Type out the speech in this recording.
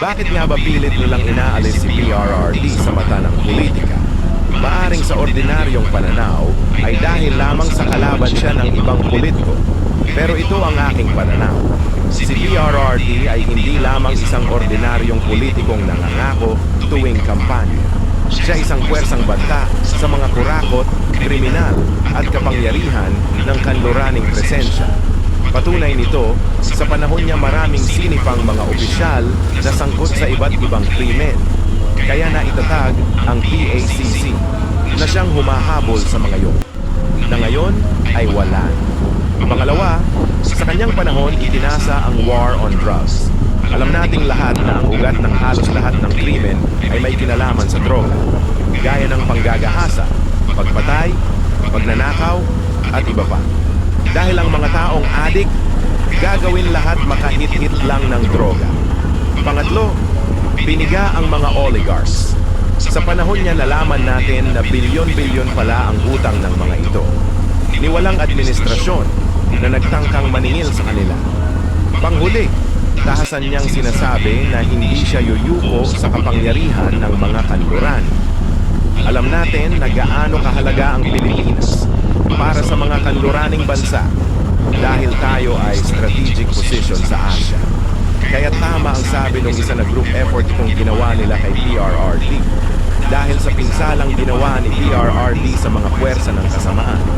Bakit nga ba pilit nilang inaalis si PRRD sa mata ng politika? Maaring sa ordinaryong pananaw ay dahil lamang sa kalaban siya ng ibang politiko. Pero ito ang aking pananaw. Si PRRD ay hindi lamang isang ordinaryong politikong nangangako tuwing kampanya. Siya isang puwersang banta sa mga kurakot, kriminal at kapangyarihan ng kanluraning presensya. Patunay nito, sa panahon niya maraming sinipang mga opisyal na sangkot sa iba't ibang krimen. Kaya naitatag ang PACC na siyang humahabol sa mga yon. Na ngayon ay wala. Pangalawa, sa kanyang panahon itinasa ang war on drugs. Alam nating lahat na ang ugat ng halos lahat ng krimen ay may kinalaman sa droga. Gaya ng panggagahasa, pagpatay, pagnanakaw, at iba pa. Dahil ang mga taong adik, gagawin lahat makahit-hit lang ng droga. Pangatlo, biniga ang mga oligarchs. Sa panahon niya nalaman natin na bilyon-bilyon pala ang utang ng mga ito. Ni walang administrasyon na nagtangkang maningil sa kanila. Panghuli, tahasan niyang sinasabi na hindi siya yuyuko sa kapangyarihan ng mga kanluran. Alam natin na gaano kahalaga ang Pilipinas mga kanluraning bansa dahil tayo ay strategic position sa Asia. Kaya tama ang sabi ng isa na group effort itong ginawa nila kay PRRD dahil sa pinsalang ginawa ni PRRD sa mga puwersa ng kasamaan.